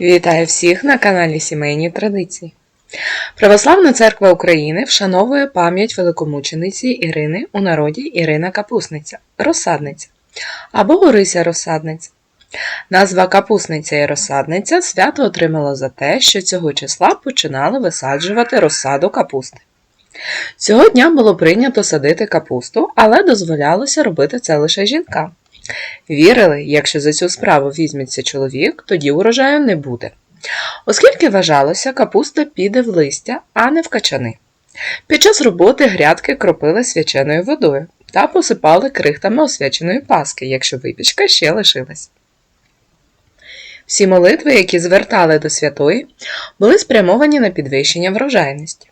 Вітаю всіх на каналі Сімейні Традиції. Православна церква України вшановує пам'ять великомучениці Ірини у народі Ірина Капусниця, розсадниця або Орися Розсадниця. Назва Капусниця і розсадниця свято отримало за те, що цього числа починали висаджувати розсаду капусти. Цього дня було прийнято садити капусту, але дозволялося робити це лише жінкам. Вірили, якщо за цю справу візьметься чоловік, тоді урожаю не буде. Оскільки вважалося, капуста піде в листя, а не в качани. Під час роботи грядки кропили свяченою водою та посипали крихтами освяченої паски, якщо випічка ще лишилась. Всі молитви, які звертали до святої, були спрямовані на підвищення врожайності.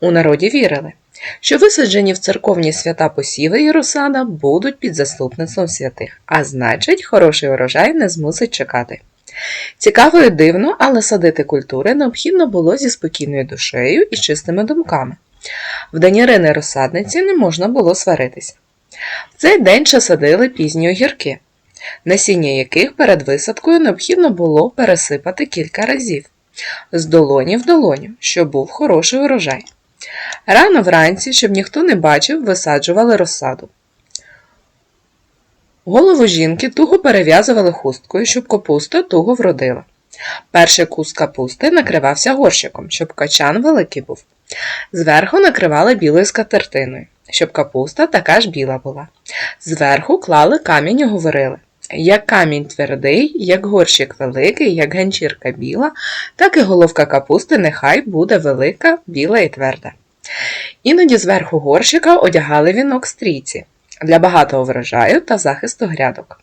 У народі вірили, що висаджені в церковні свята посіви і розсада будуть під заступництвом святих, а значить, хороший урожай не змусить чекати. Цікаво і дивно, але садити культури необхідно було зі спокійною душею і чистими думками. В день розсадниці не можна було сваритися. В цей день ще садили пізні огірки, насіння яких перед висадкою необхідно було пересипати кілька разів з долоні в долоню, щоб був хороший урожай. Рано вранці, щоб ніхто не бачив, висаджували розсаду. Голову жінки туго перев'язували хусткою, щоб капуста туго вродила. Перший кус капусти накривався горщиком, щоб качан великий був. Зверху накривали білою скатертиною, щоб капуста така ж біла була. Зверху клали камінь і говорили як камінь твердий, як горщик великий, як ганчірка біла, так і головка капусти нехай буде велика, біла і тверда. Іноді зверху горщика одягали вінок стрійці для багатого врожаю та захисту грядок.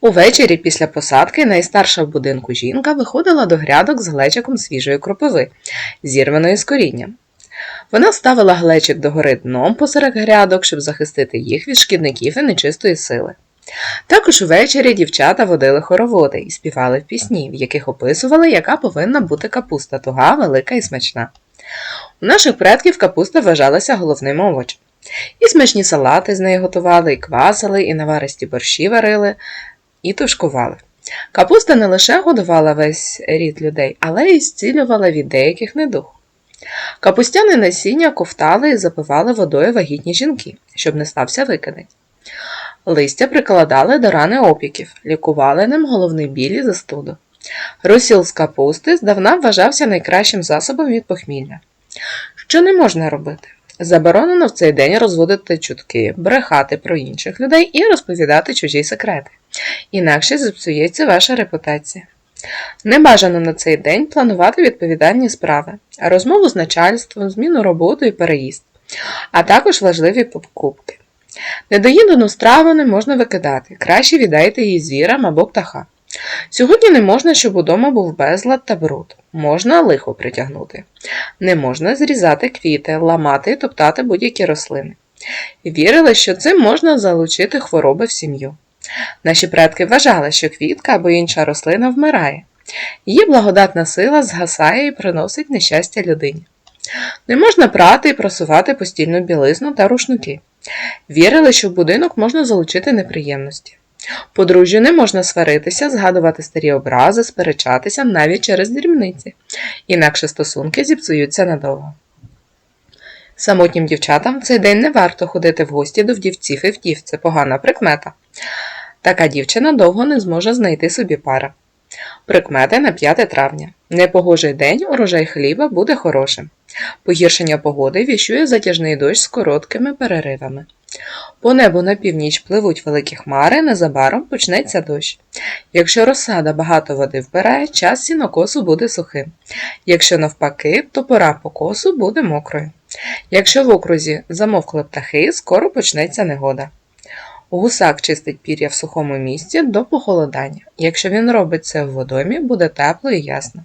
Увечері після посадки найстарша в будинку жінка виходила до грядок з глечиком свіжої кропиви, зірваної з корінням. Вона ставила глечик догори дном посеред грядок, щоб захистити їх від шкідників і нечистої сили. Також увечері дівчата водили хороводи і співали в пісні, в яких описували, яка повинна бути капуста туга, велика і смачна. У наших предків капуста вважалася головним овочем. І смачні салати з неї готували, і квасили, і наваристі борщі варили, і тушкували. Капуста не лише годувала весь рід людей, але й зцілювала від деяких недуг. Капустяне насіння ковтали і запивали водою вагітні жінки, щоб не стався викидень. Листя прикладали до рани опіків, лікували ним головний біль і застуду. Розсіл з капусти здавна вважався найкращим засобом від похмілля. Що не можна робити? Заборонено в цей день розводити чутки, брехати про інших людей і розповідати чужі секрети. Інакше зіпсується ваша репутація. Не бажано на цей день планувати відповідальні справи, розмову з начальством, зміну роботи і переїзд, а також важливі покупки. Недоїдену страву не можна викидати, краще віддайте її звірам або птахам. Сьогодні не можна, щоб удома був безлад та бруд. Можна лихо притягнути. Не можна зрізати квіти, ламати і топтати будь-які рослини. Вірили, що цим можна залучити хвороби в сім'ю. Наші предки вважали, що квітка або інша рослина вмирає. Її благодатна сила згасає і приносить нещастя людині. Не можна прати і просувати постільну білизну та рушники. Вірили, що в будинок можна залучити неприємності. Подружжю не можна сваритися, згадувати старі образи, сперечатися навіть через дрібниці, інакше стосунки зіпсуються надовго. Самотнім дівчатам в цей день не варто ходити в гості до вдівців і вдів, це погана прикмета. Така дівчина довго не зможе знайти собі пара. Прикмети на 5 травня. Непогожий день урожай хліба буде хорошим. Погіршення погоди віщує затяжний дощ з короткими переривами. По небу на північ пливуть великі хмари, незабаром почнеться дощ. Якщо розсада багато води вбирає, час сінокосу буде сухим. Якщо навпаки, то пора покосу буде мокрою. Якщо в окрузі замовкли птахи, скоро почнеться негода. Гусак чистить пір'я в сухому місці до похолодання. Якщо він робить це в водомі, буде тепло і ясно.